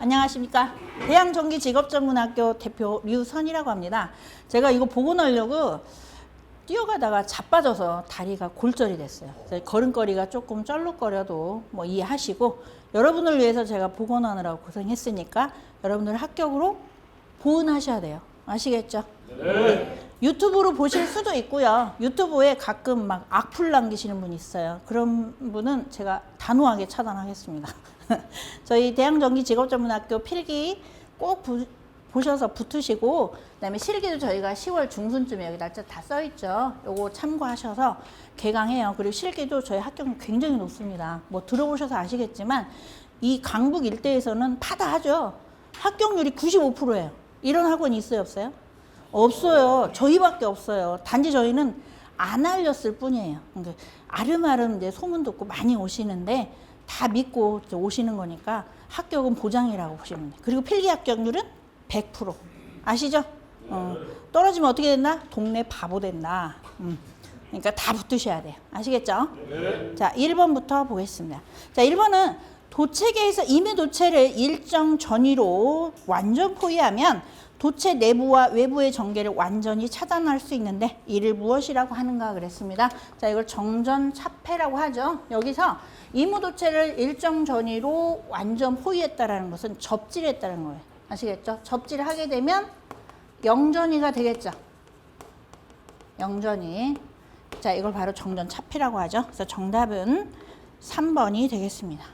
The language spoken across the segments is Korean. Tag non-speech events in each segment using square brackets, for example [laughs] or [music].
안녕하십니까. 대양전기직업전문학교 대표 류선이라고 합니다. 제가 이거 보고 나려고 뛰어가다가 자빠져서 다리가 골절이 됐어요. 걸음걸이가 조금 쩔룩거려도 뭐 이해하시고 여러분을 위해서 제가 복원하느라고 고생했으니까 여러분들 합격으로 보은하셔야 돼요. 아시겠죠? 유튜브로 보실 수도 있고요. 유튜브에 가끔 막 악플 남기시는 분 있어요. 그런 분은 제가 단호하게 차단하겠습니다. [laughs] 저희 대양전기직업전문학교 필기 꼭 부- 보셔서 붙으시고 그다음에 실기도 저희가 10월 중순쯤에 여기 날짜 다 써 있죠. 요거 참고하셔서 개강해요. 그리고 실기도 저희 합격률 굉장히 높습니다. 뭐 들어보셔서 아시겠지만 이 강북 일대에서는 파다하죠. 합격률이 95%예요. 이런 학원이 있어요, 없어요? 없어요. 저희밖에 없어요. 단지 저희는 안 알렸을 뿐이에요. 그러니까 아름아름 이제 소문 듣고 많이 오시는데 다 믿고 오시는 거니까 합격은 보장이라고 보시면 돼요. 그리고 필기 합격률은 100%. 아시죠? 어, 떨어지면 어떻게 된다? 동네 바보 된다. 음. 그러니까 다 붙으셔야 돼요. 아시겠죠? 자, 1번부터 보겠습니다. 자, 1번은 도체계에서 임의 도체를 일정 전위로 완전 포위하면 도체 내부와 외부의 전개를 완전히 차단할 수 있는데 이를 무엇이라고 하는가 그랬습니다. 자, 이걸 정전 차폐라고 하죠. 여기서 이무 도체를 일정 전위로 완전 포위했다라는 것은 접질했다는 거예요. 아시겠죠? 접질을 하게 되면 영전이가 되겠죠. 영전이. 자, 이걸 바로 정전 차폐라고 하죠. 그래서 정답은 3번이 되겠습니다.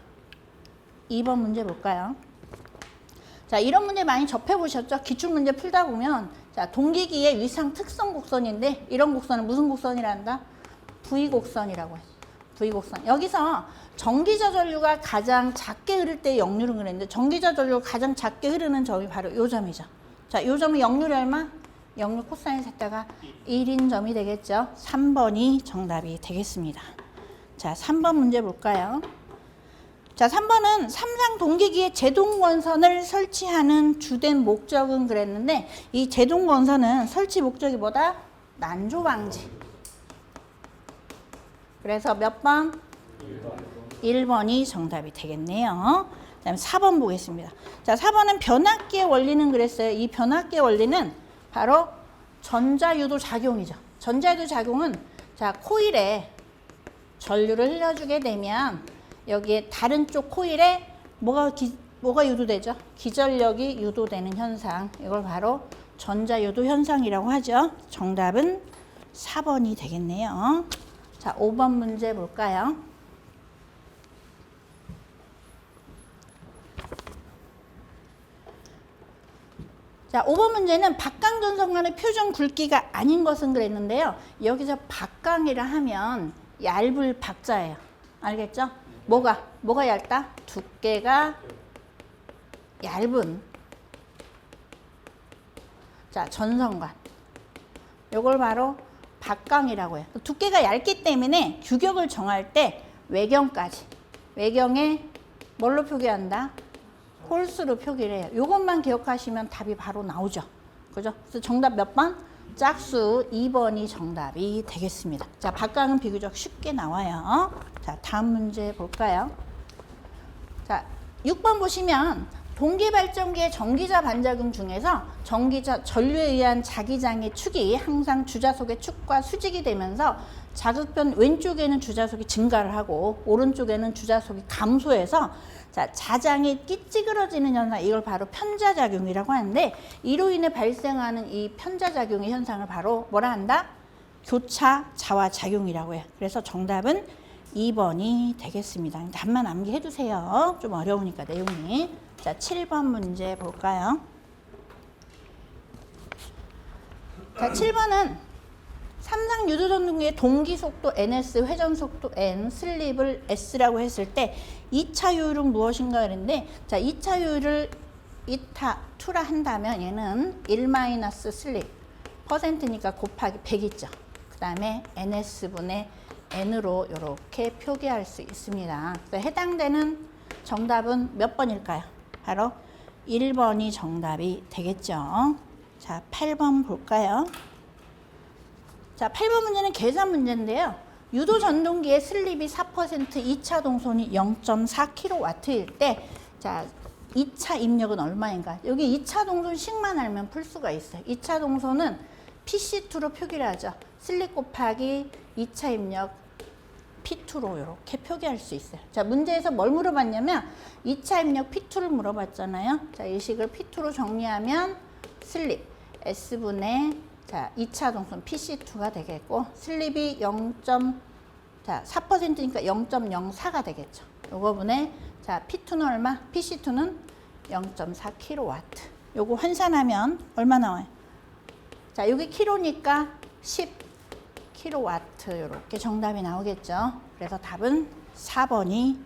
2번 문제 볼까요? 자, 이런 문제 많이 접해 보셨죠? 기출 문제 풀다 보면 자, 동기기의 위상 특성 곡선인데 이런 곡선은 무슨 곡선이란다? V 곡선이라고 해요. V 곡선. 여기서 전기자 전류가 가장 작게 흐를 때 역률은 그랬는데 전기자 전류가 가장 작게 흐르는 점이 바로 이 점이죠. 자, 이 점이 역률이 얼마? 역률 코사인 세타가 1인 점이 되겠죠. 3번이 정답이 되겠습니다. 자, 3번 문제 볼까요? 자, 3번은 삼상 동기기에 제동 원선을 설치하는 주된 목적은 그랬는데 이 제동 원선은 설치 목적이 뭐다? 난조 방지. 그래서 몇 번? 1번 이 정답이 되겠네요. 그다음에 4번 보겠습니다. 자, 4번은 변압기의 원리는 그랬어요. 이 변압기의 원리는 바로 전자유도 작용이죠. 전자유도 작용은 자, 코일에 전류를 흘려주게 되면 여기에 다른 쪽 코일에 뭐가 기, 뭐가 유도되죠? 기전력이 유도되는 현상. 이걸 바로 전자유도 현상이라고 하죠. 정답은 4번이 되겠네요. 자, 5번 문제 볼까요? 자, 5번 문제는 박강전선간의 표준 굵기가 아닌 것은 그랬는데요. 여기서 박강이라 하면 얇을 박자예요. 알겠죠? 뭐가? 뭐가 얇다? 두께가 얇은. 자, 전선관. 요걸 바로 박강이라고 해요. 두께가 얇기 때문에 규격을 정할 때 외경까지. 외경에 뭘로 표기한다? 홀수로 표기를 해요. 이것만 기억하시면 답이 바로 나오죠. 그죠? 그래서 정답 몇 번? 짝수 2번이 정답이 되겠습니다. 자, 박강은 비교적 쉽게 나와요. 자, 다음 문제 볼까요? 자, 6번 보시면 동기 발전기의 전기자 반작용 중에서 전기자 전류에 의한 자기장의 축이 항상 주자 속의 축과 수직이 되면서 자극변 왼쪽에는 주자속이 증가를 하고 오른쪽에는 주자속이 감소해서 자, 자장이 끼찌그러지는 현상 이걸 바로 편자작용이라고 하는데 이로 인해 발생하는 이 편자작용의 현상을 바로 뭐라 한다? 교차 자화 작용이라고 해요. 그래서 정답은 2번이 되겠습니다. 답만 암기해 두세요. 좀 어려우니까 내용이. 자, 7번 문제 볼까요? 자, 7번은 삼상 유도전등기의 동기 속도 ns, 회전 속도 n, 슬립을 s라고 했을 때 2차 요율은 무엇인가 그랬는데 자, 2차 요율을 이타 2라 한다면 얘는 1 마이너스 슬립 퍼센트니까 곱하기 100 있죠. 그 다음에 ns분의 n으로 이렇게 표기할 수 있습니다. 그래서 해당되는 정답은 몇 번일까요? 바로 1번이 정답이 되겠죠. 자, 8번 볼까요? 자, 8번 문제는 계산 문제인데요. 유도 전동기의 슬립이 4%, 2차 동선이 0.4kW일 때, 자, 2차 입력은 얼마인가? 여기 2차 동선식만 알면 풀 수가 있어요. 2차 동선은 PC2로 표기를 하죠. 슬립 곱하기 2차 입력 P2로 이렇게 표기할 수 있어요. 자, 문제에서 뭘 물어봤냐면 2차 입력 P2를 물어봤잖아요. 자, 이 식을 P2로 정리하면 슬립 S분의 자, 2차 동선 PC2가 되겠고 슬립이 0. 자, 4%니까 0.04가 되겠죠. 요거 분의 자, P2는 얼마? PC2는 0.4kW. 요거 환산하면 얼마 나와요? 자, 여기 킬로니까 10 킬로와트 이렇게 정답이 나오겠죠. 그래서 답은 4번이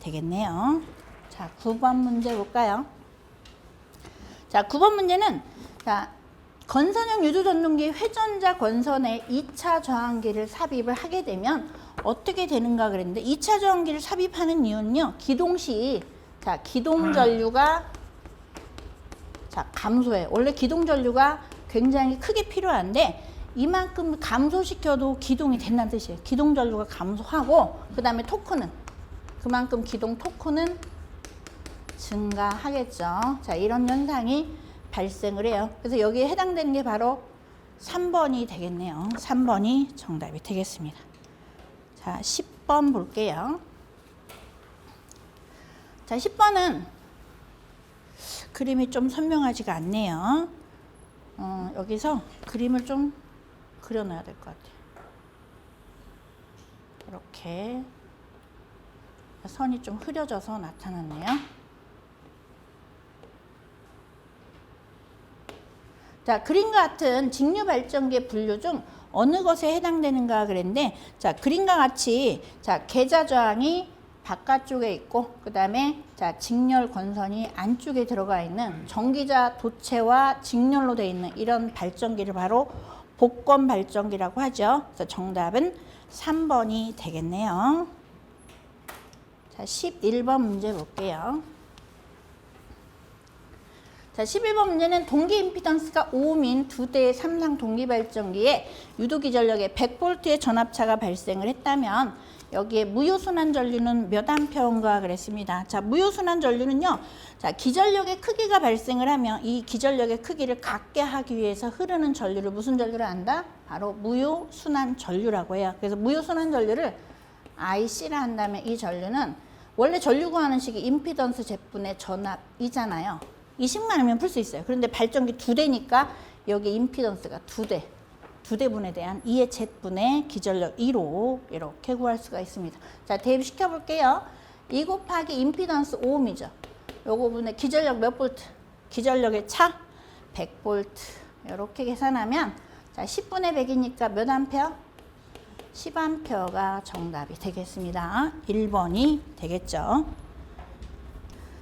되겠네요. 자, 9번 문제 볼까요? 자, 9번 문제는 자, 건선형 유도 전동기 회전자 건선에 2차 저항기를 삽입을 하게 되면 어떻게 되는가 그랬는데 2차 저항기를 삽입하는 이유는요. 기동 시 자, 기동 전류가 자, 감소해. 원래 기동 전류가 굉장히 크게 필요한데 이만큼 감소시켜도 기동이 된다는 뜻이에요. 기동 전류가 감소하고 그다음에 토크는 그만큼 기동 토크는 증가하겠죠. 자, 이런 현상이 발생을 해요. 그래서 여기에 해당되는 게 바로 3번이 되겠네요. 3번이 정답이 되겠습니다. 자, 10번 볼게요. 자, 10번은 그림이 좀 선명하지가 않네요. 어, 여기서 그림을 좀 그려놔야 될 것 같아요. 이렇게 선이 좀 흐려져서 나타났네요. 자, 그림과 같은 직류 발전기의 분류 중 어느 것에 해당되는가 그랬는데, 자, 그림과 같이 자 계좌 저항이 바깥쪽에 있고, 그 다음에 자 직렬 건선이 안쪽에 들어가 있는 전기자 도체와 직렬로 되어 있는 이런 발전기를 바로 복권 발전기라고 하죠. 그래서 정답은 3번이 되겠네요. 자, 11번 문제 볼게요. 자, 11번 문제는 동기 임피던스가 5옴인 두 대의 삼상 동기 발전기에 유도기 전력에 100V의 전압차가 발생을 했다면 여기에 무효순환 전류는 몇 암페어인가 그랬습니다. 자, 무효순환 전류는요. 자, 기전력의 크기가 발생을 하면 이 기전력의 크기를 갖게 하기 위해서 흐르는 전류를 무슨 전류를 한다? 바로 무효순환 전류라고 해요. 그래서 무효순환 전류를 IC라 한다면 이 전류는 원래 전류 구하는 식이 임피던스 제분의 전압이잖아요. 이 식만 하면 풀 수 있어요. 그런데 발전기 두 대니까 여기 임피던스가 두 대. 두 대분에 대한 2의 Z분의 기전력 2로 이렇게 구할 수가 있습니다. 자, 대입시켜 볼게요. 2 곱하기 임피던스 5옴이죠. 요거 분의 기전력 몇 볼트? 기전력의 차 100볼트. 이렇게 계산하면 자, 10분의 100이니까 몇 암페어? 10암페어가 정답이 되겠습니다. 1번이 되겠죠.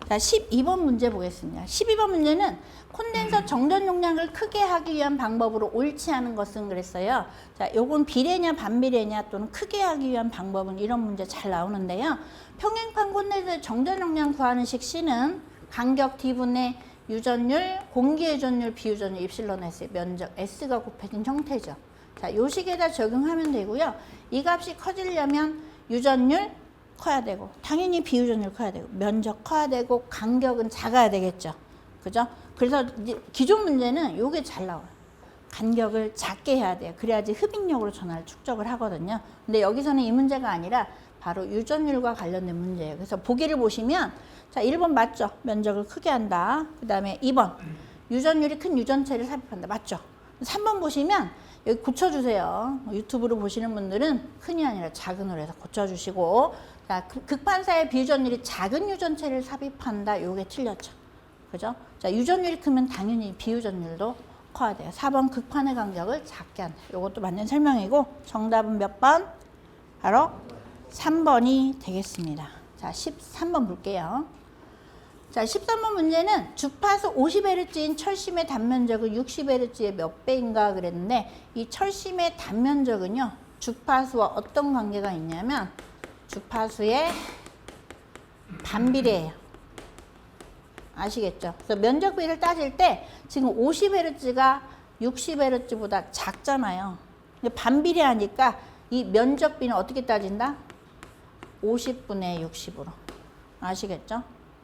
자, 12번 문제 보겠습니다. 12번 문제는 콘덴서 정전 용량을 크게 하기 위한 방법으로 옳지 않은 것은 그랬어요. 자, 요건 비례냐 반비례냐 또는 크게 하기 위한 방법은 이런 문제 잘 나오는데요. 평행판 콘덴서 정전 용량 구하는 식 C는 간격 D분의 유전율, 공기 유전율, 비유전율, 입실론 S, 면적 S가 곱해진 형태죠. 자, 요 식에다 적용하면 되고요. 이 값이 커지려면 유전율, 커야 되고 당연히 비유전율 커야 되고 면적 커야 되고 간격은 작아야 되겠죠. 그죠? 그래서 기존 문제는 요게 잘 나와요. 간격을 작게 해야 돼요. 그래야지 흡입력으로 전화를 축적을 하거든요. 근데 여기서는 이 문제가 아니라 바로 유전율과 관련된 문제예요. 그래서 보기를 보시면 자, 1번 맞죠? 면적을 크게 한다. 그다음에 2번 유전율이 큰 유전체를 삽입한다. 맞죠? 3번 보시면 여기 고쳐주세요. 유튜브로 보시는 분들은 큰이 아니라 작은으로 해서 고쳐주시고 자, 그- 극판사의 비유전율이 작은 유전체를 삽입한다. 요게 틀렸죠. 그죠? 자, 유전율이 크면 당연히 비유전율도 커야 돼요. 4번 극판의 간격을 작게 한다. 요것도 맞는 설명이고 정답은 몇 번? 바로 3번이 되겠습니다. 자, 13번 볼게요. 자, 13번 문제는 주파수 50Hz인 철심의 단면적은 60Hz의 몇 배인가 그랬는데 이 철심의 단면적은요. 주파수와 어떤 관계가 있냐면 주파수의 반비례예요. 아시겠죠? 그래서 면적비를 따질 때 지금 50Hz가 60Hz보다 작잖아요. 근데 반비례하니까 이 면적비는 어떻게 따진다? 50분의 60으로. 아시겠죠?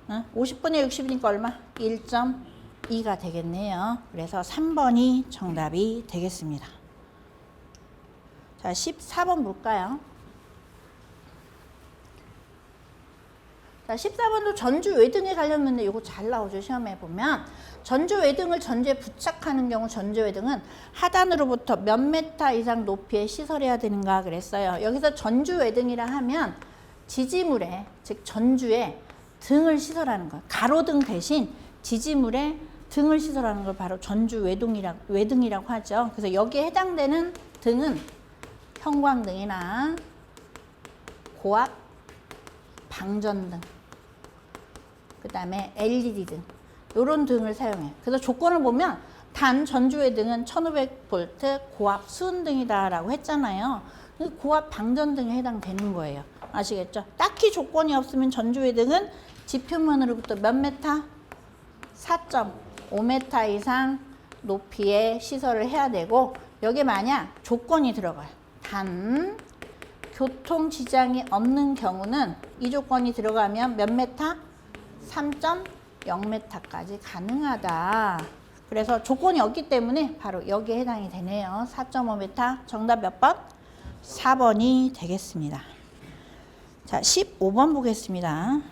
어? 50분의 60이니까 얼마? 1.2가 되겠네요. 그래서 3번이 정답이 되겠습니다. 자, 14번 볼까요? 자, 14번도 전주 외등에 관련문인데 이거 잘 나오죠. 시험에 보면 전주 외등을 전주에 부착하는 경우 전주 외등은 하단으로부터 몇 메타 이상 높이에 시설해야 되는가 그랬어요. 여기서 전주 외등이라 하면 지지물에 즉 전주에 등을 시설하는 것. 가로등 대신 지지물에 등을 시설하는 걸 바로 전주 외등이라, 외등이라고 하죠. 그래서 여기에 해당되는 등은 형광등이나 고압 방전등 그 다음에 LED 등 이런 등을 사용해요. 그래서 조건을 보면 단 전주의 등은 1500V 고압 수은등이다라고 했잖아요. 그 고압 방전등에 해당되는 거예요. 아시겠죠? 딱히 조건이 없으면 전주의 등은 지표면으로부터 몇 메타? 4.5m 이상 높이의 시설을 해야 되고 여기 만약 조건이 들어가요. 단 교통 지장이 없는 경우는 이 조건이 들어가면 몇 메타? 3.0m까지 가능하다. 그래서 조건이 없기 때문에 바로 여기에 해당이 되네요. 4.5m. 정답 몇 번? 4번이 되겠습니다. 자, 15번 보겠습니다.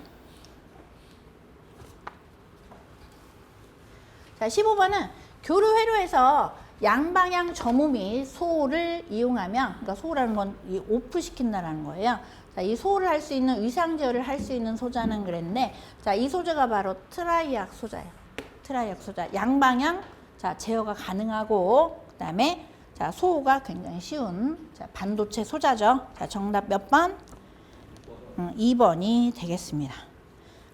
자, 15번은 교류 회로에서 양방향 점호 및 소를 이용하면, 그러니까 소라는 건 이 오프 시킨다라는 거예요. 자, 이 소를 할 수 있는 위상 제어를 할 수 있는 소자는 그랬는데, 자, 이 소재가 바로 트라이악 소자예요. 트라이악 소자. 양방향 자, 제어가 가능하고, 그 다음에 자, 소호가 굉장히 쉬운 자, 반도체 소자죠. 자, 정답 몇 번? 음, 2번이 되겠습니다.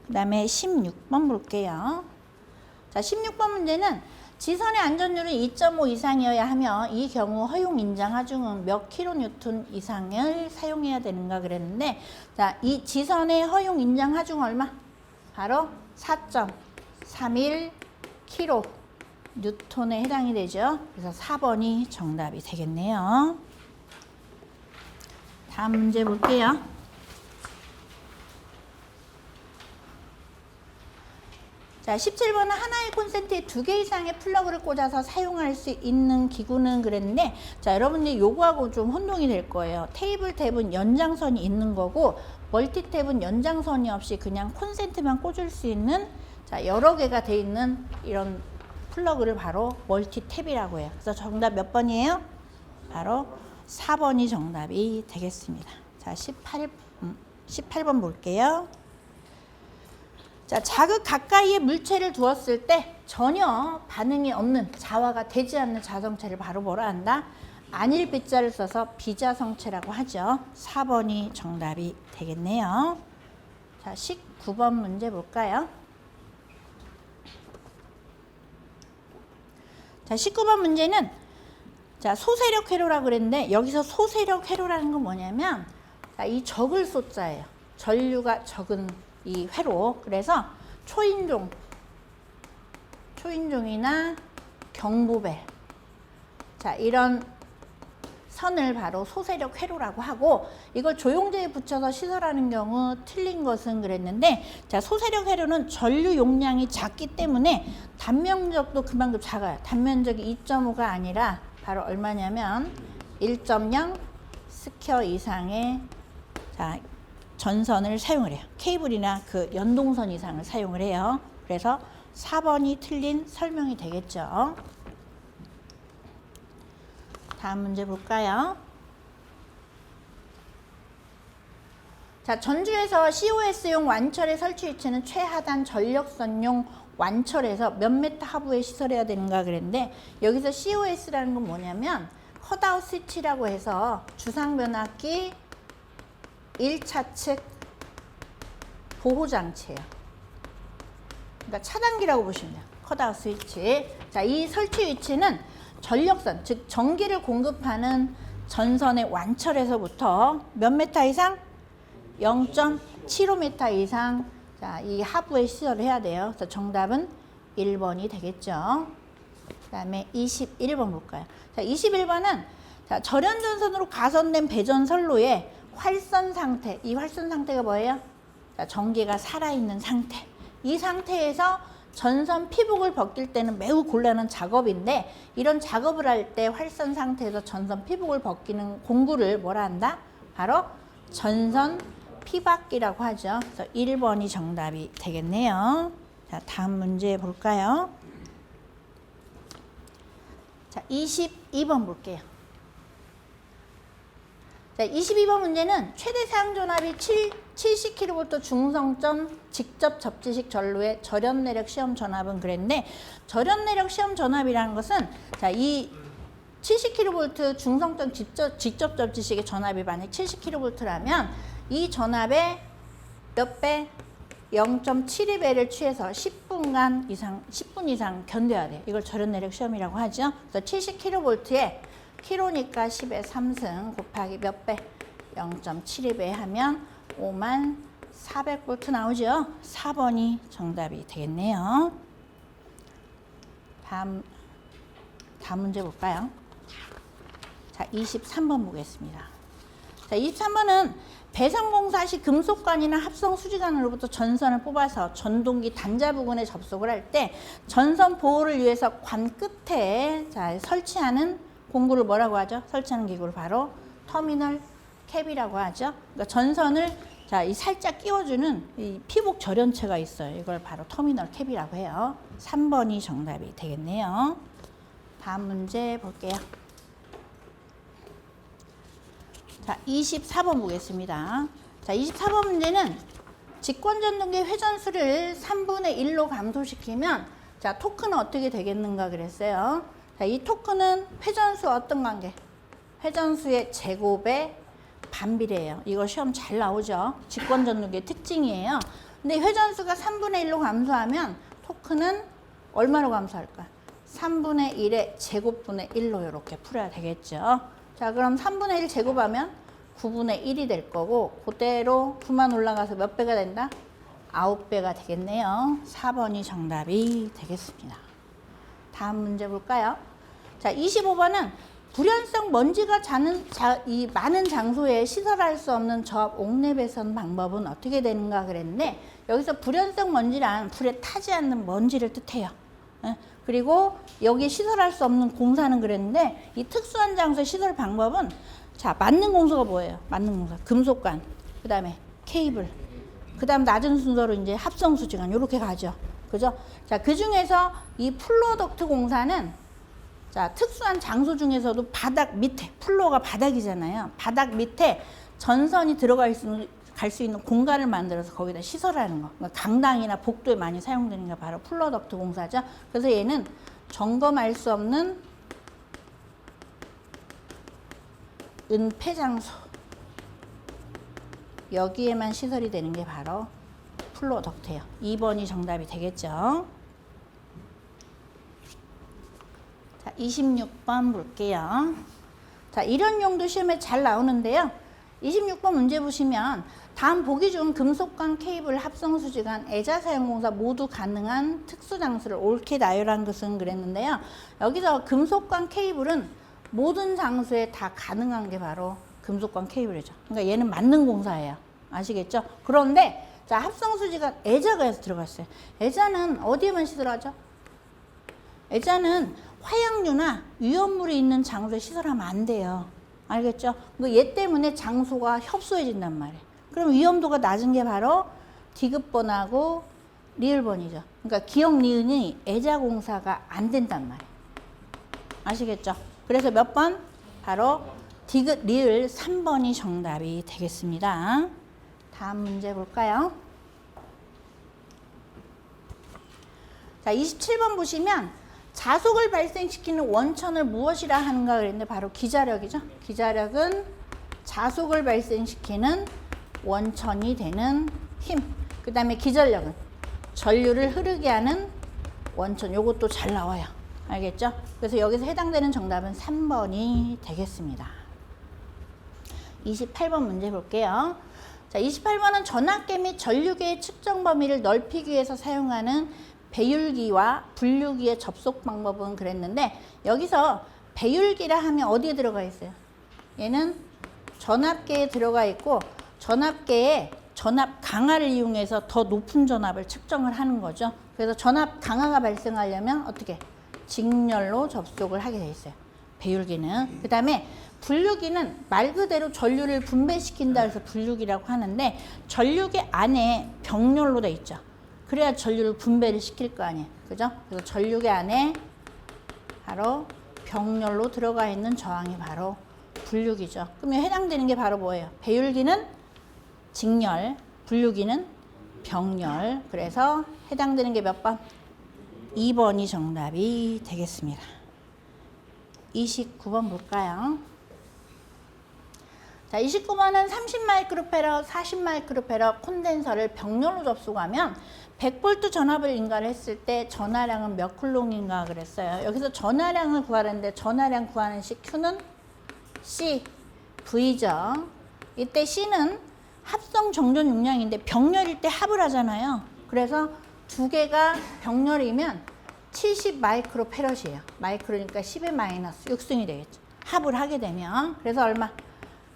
그 다음에 16번 볼게요. 자, 16번 문제는 지선의 안전율이 2.5 이상이어야 하며 이 경우 허용 인장 하중은 몇 킬로뉴턴 이상을 사용해야 되는가 그랬는데 자, 이 지선의 허용 인장 하중 얼마? 바로 4.31 킬로 뉴턴에 해당이 되죠. 그래서 4번이 정답이 되겠네요. 다음 문제 볼게요. 자, 17번은 하나의 콘센트에 두 개 이상의 플러그를 꽂아서 사용할 수 있는 기구는 그랬는데, 자, 여러분들이 요거하고 좀 혼동이 될 거예요. 테이블 탭은 연장선이 있는 거고, 멀티 탭은 연장선이 없이 그냥 콘센트만 꽂을 수 있는, 자, 여러 개가 돼 있는 이런 플러그를 바로 멀티 탭이라고 해요. 그래서 정답 몇 번이에요? 바로 4번이 정답이 되겠습니다. 자, 18, 음, 18번 볼게요. 자, 자극 가까이에 물체를 두었을 때 전혀 반응이 없는 자화가 되지 않는 자성체를 바로 뭐라 한다? 안일 비자를 써서 비자성체라고 하죠. 4번이 정답이 되겠네요. 자, 19번 문제 볼까요? 자, 19번 문제는 자, 소세력 회로라고 그랬는데 여기서 소세력 회로라는 건 뭐냐면 자, 이 적을 소자예요. 전류가 적은 이 회로. 그래서 초인종, 초인종이나 경보벨. 자, 이런 선을 바로 소세력 회로라고 하고 이걸 조용제에 붙여서 시설하는 경우 틀린 것은 그랬는데 자 소세력 회로는 전류 용량이 작기 때문에 단면적도 그만큼 작아요. 단면적이 2.5가 아니라 바로 얼마냐면 1.0 스퀘어 이상의 자 전선을 사용을 해요. 케이블이나 그 연동선 이상을 사용을 해요. 그래서 4번이 틀린 설명이 되겠죠. 다음 문제 볼까요? 자, 전주에서 COS용 완철의 설치 위치는 최하단 전력선용 완철에서 몇 메타 하부에 시설해야 되는가 그랬는데 여기서 COS라는 건 뭐냐면 컷아웃 스위치라고 해서 주상 변압기 1차측 보호 장치예요. 그러니까 차단기라고 보시면 돼요. 컷아웃 스위치. 자, 이 설치 위치는 전력선, 즉 전기를 공급하는 전선의 완철에서부터 몇 메타 이상? 0.75m 이상 자, 이 하부에 시설을 해야 돼요. 그래서 정답은 1번이 되겠죠. 그 다음에 21번 볼까요? 자, 21번은 자, 절연 전선으로 가선된 배전 선로에 활선 상태. 이 활선 상태가 뭐예요? 자, 전기가 살아 있는 상태. 이 상태에서 전선 피복을 벗길 때는 매우 곤란한 작업인데 이런 작업을 할 때 활선 상태에서 전선 피복을 벗기는 공구를 뭐라 한다? 바로 전선 피박기라고 하죠. 그래서 1번이 정답이 되겠네요. 자, 다음 문제 볼까요? 자, 22번 볼게요. 자, 22번 문제는 최대 사용 전압이 7, 70kV 중성점 직접 접지식 전로의 절연 내력 시험 전압은 그랬는데 절연 내력 시험 전압이라는 것은 자, 이 70kV 중성점 직접, 직접 접지식의 전압이 만약 70kV라면 이 전압의 몇 배? 0.72배를 취해서 10분간 이상, 10분 이상 견뎌야 돼요. 이걸 절연 내력 시험이라고 하죠. 그래서 70kV에 킬로니까 10의 3승 곱하기 몇 배? 0.72배 하면 5만 400V 나오죠. 4번이 정답이 되겠네요. 다음, 다음 문제 볼까요? 자, 23번 보겠습니다. 자, 23번은 배선공사 시 금속관이나 합성 수지관으로부터 전선을 뽑아서 전동기 단자 부근에 접속을 할 때 전선 보호를 위해서 관 끝에 자, 설치하는 공구를 뭐라고 하죠? 설치하는 기구를 바로 터미널 캡이라고 하죠. 그러니까 전선을 자, 이 살짝 끼워주는 이 피복 절연체가 있어요. 이걸 바로 터미널 캡이라고 해요. 3번이 정답이 되겠네요. 다음 문제 볼게요. 자, 24번 보겠습니다. 자, 24번 문제는 직권전동기 회전수를 3분의 1로 감소시키면 자, 토크는 어떻게 되겠는가 그랬어요. 자, 이 토크는 회전수 어떤 관계? 회전수의 제곱에 반비례해요. 이거 시험 잘 나오죠. 직권전동기의 특징이에요. 근데 회전수가 3분의 1로 감소하면 토크는 얼마로 감소할까? 3분의 1의 제곱분의 1로 이렇게 풀어야 되겠죠. 자, 그럼 3분의 1 제곱하면 9분의 1이 될 거고 그대로 9만 올라가서 몇 배가 된다? 9배가 되겠네요. 4번이 정답이 되겠습니다. 다음 문제 볼까요? 자, 25번은 불연성 먼지가 자는 자, 이 많은 장소에 시설할 수 없는 저압 옥내 배선 방법은 어떻게 되는가 그랬는데 여기서 불연성 먼지란 불에 타지 않는 먼지를 뜻해요. 예? 그리고 여기 시설할 수 없는 공사는 그랬는데 이 특수한 장소의 시설 방법은 자 맞는 공소가 뭐예요? 맞는 공소 금속관 그 다음에 케이블 그 다음 낮은 순서로 이제 합성 수지관 이렇게 가죠. 그죠? 자 그 중에서 이 플로덕트 공사는 자, 특수한 장소 중에서도 바닥 밑에, 플로어가 바닥이잖아요. 바닥 밑에 전선이 들어갈 수 갈 수 있는 공간을 만들어서 거기다 시설하는 거. 그러니까 강당이나 복도에 많이 사용되는 게 바로 플로덕트 공사죠. 그래서 얘는 점검할 수 없는 은폐 장소. 여기에만 시설이 되는 게 바로 플로 덕트예요. 2번이 정답이 되겠죠. 자, 26번 볼게요. 자, 이런 용도 시험에 잘 나오는데요. 26번 문제 보시면 다음 보기 중 금속관 케이블 합성 수지관 애자 사용 공사 모두 가능한 특수 장소를 옳게 나열한 것은 그랬는데요. 여기서 금속관 케이블은 모든 장소에 다 가능한 게 바로 금속관 케이블이죠. 그러니까 얘는 맞는 공사예요. 아시겠죠? 그런데 자, 합성 수지관 애자가 해서 들어갔어요. 애자는 어디에만 시설하죠? 애자는 화약류나 위험물이 있는 장소에 시설하면 안 돼요. 알겠죠? 그얘 때문에 장소가 협소해진단 말이에요. 그럼 위험도가 낮은 게 바로 디귿번하고 리을번이죠. 그러니까 기억 니은이 애자 공사가 안 된단 말이에요. 아시겠죠? 그래서 몇 번? 바로 디귿 리을 3번이 정답이 되겠습니다. 다음 문제 볼까요? 자, 27번 보시면 자속을 발생시키는 원천을 무엇이라 하는가 그랬는데 바로 기자력이죠. 기자력은 자속을 발생시키는 원천이 되는 힘. 그 다음에 기전력은 전류를 흐르게 하는 원천. 요것도 잘 나와요. 알겠죠? 그래서 여기서 해당되는 정답은 3번이 되겠습니다. 28번 문제 볼게요. 자, 28번은 전압계 및 전류계의 측정 범위를 넓히기 위해서 사용하는 배율기와 분류기의 접속 방법은 그랬는데 여기서 배율기라 하면 어디에 들어가 있어요? 얘는 전압계에 들어가 있고 전압계에 전압 강화를 이용해서 더 높은 전압을 측정을 하는 거죠. 그래서 전압 강화가 발생하려면 어떻게 직렬로 접속을 하게 돼 있어요. 배율기는. 그 다음에 분류기는 말 그대로 전류를 분배시킨다 해서 분류기라고 하는데 전류기 안에 병렬로 돼 있죠. 그래야 전류를 분배를 시킬 거 아니에요. 그죠? 그래서 전류기 안에 바로 병렬로 들어가 있는 저항이 바로 분류기죠. 그러면 해당되는 게 바로 뭐예요? 배율기는 직렬, 분류기는 병렬. 그래서 해당되는 게 몇 번? 2번이 정답이 되겠습니다. 29번 볼까요? 자, 29번은 30마이크로페러, 40마이크로페러 콘덴서를 병렬로 접속하면 100V 전압을 인가를 했을 때 전하량은 몇 쿨롱인가 그랬어요. 여기서 전하량을 구하는데 전하량 구하는 식 Q는 C, V죠. 이때 C는 합성 정전 용량인데 병렬일 때 합을 하잖아요. 그래서 두 개가 병렬이면 70 마이크로 페럿이에요. 마이크로니까 10의 마이너스 6승이 되겠죠. 합을 하게 되면 그래서 얼마?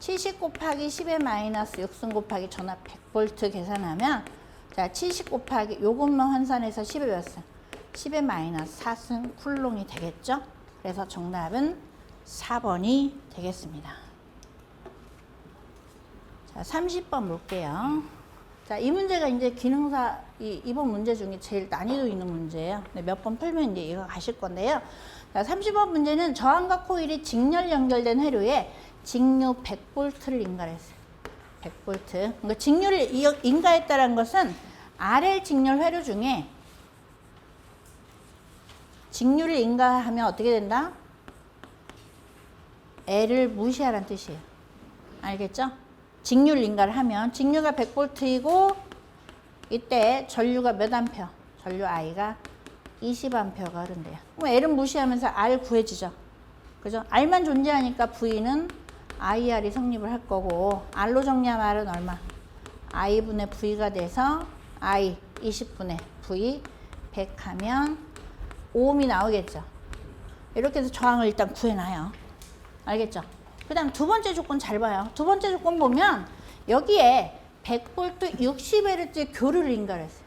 70 곱하기 10의 마이너스 6승 곱하기 전압 100V 계산하면 자, 70 곱하기 요것만 환산해서 10의 몇 승? 10의 마이너스 4승 쿨롱이 되겠죠? 그래서 정답은 4번이 되겠습니다. 자, 30번 볼게요. 자, 이 문제가 이제 기능사 이, 이번 문제 중에 제일 난이도 있는 문제예요. 네, 몇번 풀면 이제 이거 가실 건데요. 자, 30번 문제는 저항과 코일이 직렬 연결된 회로에 직류 100볼트를 인가했어요. 100볼트. 그러니까 직류를 이- 인가했다는 것은 RL 직렬 회로 중에 직류를 인가하면 어떻게 된다? L을 무시하라는 뜻이에요. 알겠죠? 직류를 인가를 하면 직류가 100볼트이고 이때 전류가 몇 암페어? 전류 I가 20암페어가 흐른대요. 그럼 L은 무시하면서 R 구해지죠. 그죠? R만 존재하니까 V는 IR이 성립을 할 거고 R로 정리하면 R은 얼마? I분의 V가 돼서 I 20분의 V 100 하면 5옴이 나오겠죠. 이렇게 해서 저항을 일단 구해놔요. 알겠죠? 그 다음 두 번째 조건 잘 봐요. 두 번째 조건 보면 여기에 100V 60Hz 교류를 인가했어요.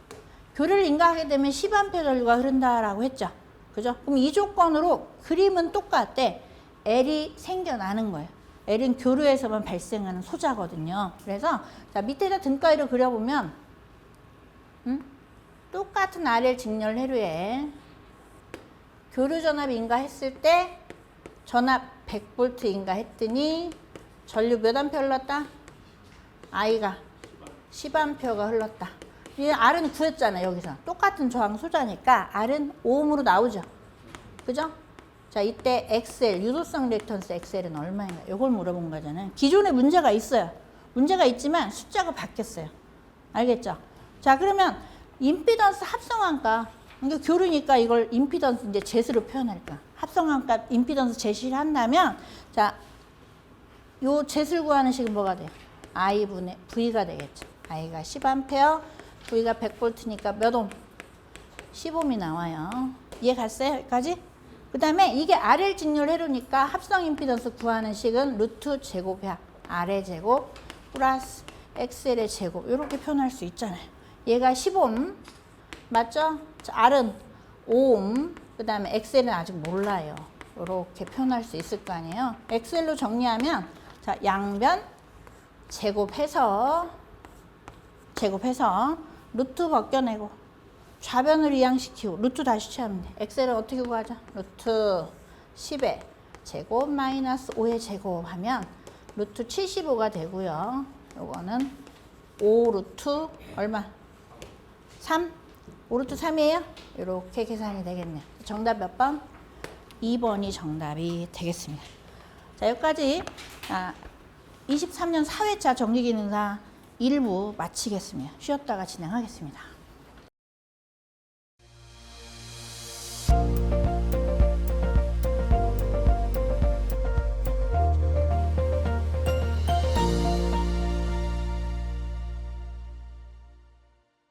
교류를 인가하게 되면 10A 전류가 흐른다라고 했죠. 그죠? 그럼 이 조건으로 그림은 똑같대. L이 생겨나는 거예요. L은 교류에서만 발생하는 소자거든요. 그래서 자 밑에다 등가위를 그려보면 음? 똑같은 RL 직렬 회로에 교류 전압 인가했을 때 전압 100V 인가했더니 전류 몇 암페어 흘렀다? I가 10암페어가 흘렀다. 이 R은 구했잖아 여기서. 똑같은 저항 소자니까 R은 5옴으로 나오죠. 그죠? 자 이때 XL 유도성 리액턴스 XL은 얼마인가? 이걸 물어본 거잖아요. 기존에 문제가 있어요. 문제가 있지만 숫자가 바뀌었어요. 알겠죠? 자 그러면 임피던스 합성한가 이게 교류니까 이걸 임피던스 이제 제수로 표현할까 합성한가 임피던스 제시를 한다면 자요 제수를 구하는 식은 뭐가 돼요? I분의 V가 되겠죠. I가 10A, V가 100V니까 몇 옴? 10옴이 나와요. 이해 갔어요? 여기까지? 그 다음에 이게 RL 직렬 회로니까 합성 임피던스 구하는 식은 루트 제곱이야. R의 제곱 플러스 XL의 제곱 이렇게 표현할 수 있잖아요. 얘가 10옴 맞죠? 자, R은 5옴 그 다음에 XL은 아직 몰라요. 이렇게 표현할 수 있을 거 아니에요. XL로 정리하면 자 양변 제곱해서 제곱해서 루트 벗겨내고 좌변을 이항시키고 루트 다시 취하면 돼. 엑셀은 어떻게 구하자? 루트 10의 제곱 마이너스 5의 제곱 하면 루트 75가 되고요. 요거는 5 루트 얼마? 3? 5 루트 3이에요? 이렇게 계산이 되겠네요. 정답 몇 번? 2번이 정답이 되겠습니다. 자, 여기까지 아, 23년 4회차 정기기능사 1부 마치겠습니다. 쉬었다가 진행하겠습니다.